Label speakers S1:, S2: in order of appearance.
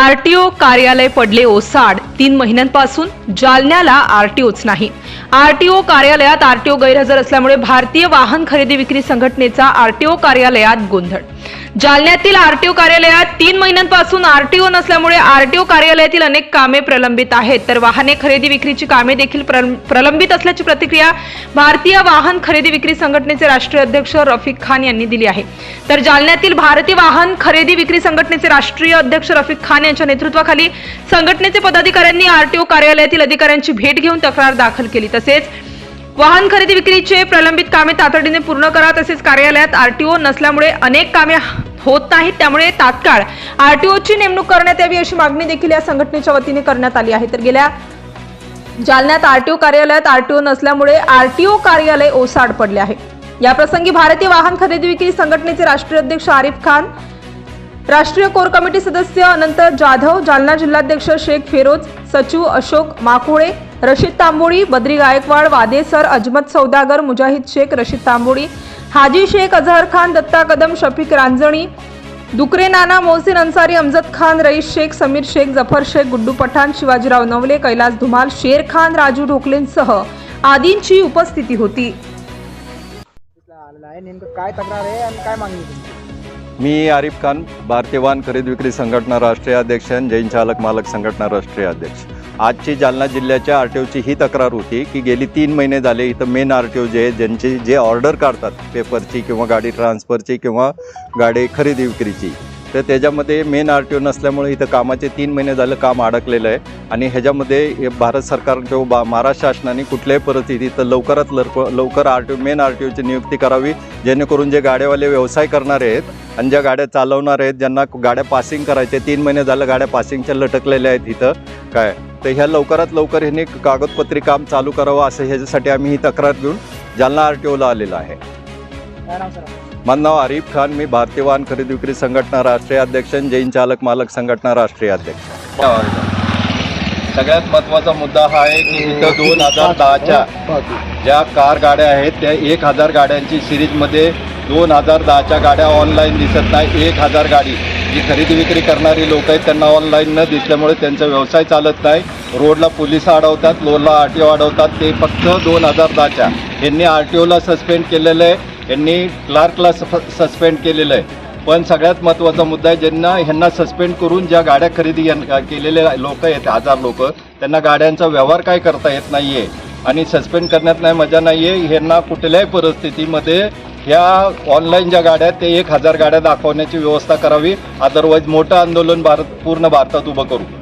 S1: RTO कार्यालय पडले ओसाड. तीन महिन्यांपासून जालन्याला आरटीओच नाही. आरटीओ कार्यालयात आरटीओ गैरहजर असल्यामुळे भारतीय वाहन खरेदी विक्री संघटनेचा आरटीओ कार्यालयात गोंधळ. जालन्यातील आरटीओ कार्यालयात तीन महिन्यांपासून आरटीओ नसल्यामुळे आरटीओ कार्यालयातील अनेक कामे प्रलंबित आहेत. तर वाहने खरेदी विक्रीची कामे देखील प्रलंबित असल्याची प्रतिक्रिया भारतीय वाहन खरेदी विक्री संघटनेचे राष्ट्रीय अध्यक्ष रफिक खान यांनी दिली आहे. तर जालन्यातील भारतीय वाहन खरेदी विक्री संघटनेचे राष्ट्रीय अध्यक्ष रफिक खान यांच्या नेतृत्वाखाली संघटनेचे पदाधिकाऱ्यांनी आरटीओ कार्यालयातील अधिकाऱ्यांची भेट घेऊन तक्रार दाखल केली. तसेच वाहन खरेदी विक्रीचे प्रलंबित कामे तातडीने पूर्ण करा तसेच कार्यालयात आरटीओ नसल्यामुळे अनेक कामे होत नाहीत त्यामुळे तात्काळ आरटीओची नेमणूक करण्यात यावी अशी मागणी देखील या संघटनेच्या वतीने करण्यात आली आहे. तर गेल्या जालन्यात आरटीओ कार्यालयात आरटीओ नसल्यामुळे आरटीओ कार्यालय ओसाड पडले आहे. या प्रसंगी भारतीय वाहन खरेदी विक्री संघटनेचे राष्ट्रीय अध्यक्ष आरिफ खान राष्ट्रीय कोर कमिटी सदस्य अनंत जाधव जालना जिल्हाध्यक्ष शेख फिरोज सचिव अशोक माकुळे रशीद तांबोळी बद्री गायकवाड वादेसर अजमत सौदागर मुजाहिद शेख रशीद तांबोळी हाजी शेख अझहर खान दत्ता कदम शफीक रांजणी दुकरे नाना मोहसिन अन्सारी अमजद खान रईस शेख समीर शेख जफर शेख गुड्डू पठाण शिवाजीराव नवले कैलास धुमाल शेर खान राजू ढोकलेंसह आदींची उपस्थिती होती.
S2: आलेला आहे नेमकं काय तक्रार आहे आणि काय मागणी आहे तुमची?
S3: मी आरिफ खान भारतीय वाहन खरेदी विक्री संघटना राष्ट्रीय अध्यक्ष जैन चालक मालक संघटना राष्ट्रीय अध्यक्ष. आजची जालना जिल्ह्याच्या आर टी ओची ही तक्रार होती की गेली तीन महिने झाले इथं मेन आर टी ओ जे आहे ज्यांची जे ऑर्डर काढतात पेपरची किंवा गाडी ट्रान्सफरची किंवा गाडी खरेदी विक्रीची तर त्याच्यामध्ये मेन आर टी ओ नसल्यामुळे इथं कामाचे तीन महिने झालं काम अडकलेलं आहे. आणि ह्याच्यामध्ये भारत सरकार किंवा बा महाराष्ट्र शासनाने कुठल्याही परिस्थितीत लवकरात लवक लवकर R T O main R T ओची नियुक्ती करावी जेणेकरून जे गाड्यावाले व्यवसाय करणारे आहेत आणि ज्या गाड्या चालवणार आहेत ज्यांना गाड्या पासिंग करायच्या तीन महिने झालं गाड्या पासिंगच्या लटकलेल्या आहेत इथं. काय? तर ह्या लवकरात लवकर ह्यांनी कागदपत्री काम चालू करावं असं ह्याच्यासाठी आम्ही ही तक्रार घेऊन जालना आर टी ओला आलेलो आहे? माझं नाव आरिफ खान. मी भारतीय वाहन खरेदी विक्री संघटना राष्ट्रीय अध्यक्ष आणि जैन चालक मालक संघटना राष्ट्रीय अध्यक्ष. सगळ्यात महत्त्वाचा मुद्दा हा आहे की इथं दोन हजार दहाच्या ज्या कार गाड्या आहेत त्या एक हजार गाड्यांची सिरीजमध्ये दोन हजार दहाच्या गाड्या ऑनलाईन दिसत नाही एक हजार गाडी. जी खरेदी विक्री करणारी लोक आहेत त्यांना ऑनलाईन न दिसल्यामुळे त्यांचा व्यवसाय चालत नाही. रोडला पोलीस अडवतात लोला आर टी ओ अडवतात. ते फक्त दोन हजार दहाच्या. यांनी आर टी ओला सस्पेंड केलेलं आहे. यांनी क्लार्कला सस्पेंड केलेलं आहे. पण सगळ्यात महत्त्वाचा मुद्दा आहे ज्यांना ह्यांना सस्पेंड करून ज्या गाड्या खरेदी केलेले लोक आहेत हजार लोक त्यांना गाड्यांचा व्यवहार काय करता येत नाही आहे आणि सस्पेंड करण्यात नाही मजा नाही आहे ह्यांना कुठल्याही परिस्थितीमध्ये ह्या ऑनलाईन ज्या गाड्या ते एक हजार गाड्या दाखवण्याची व्यवस्था करावी. अदरवाईज मोठं आंदोलन भारत पूर्ण भारतात उभं करू.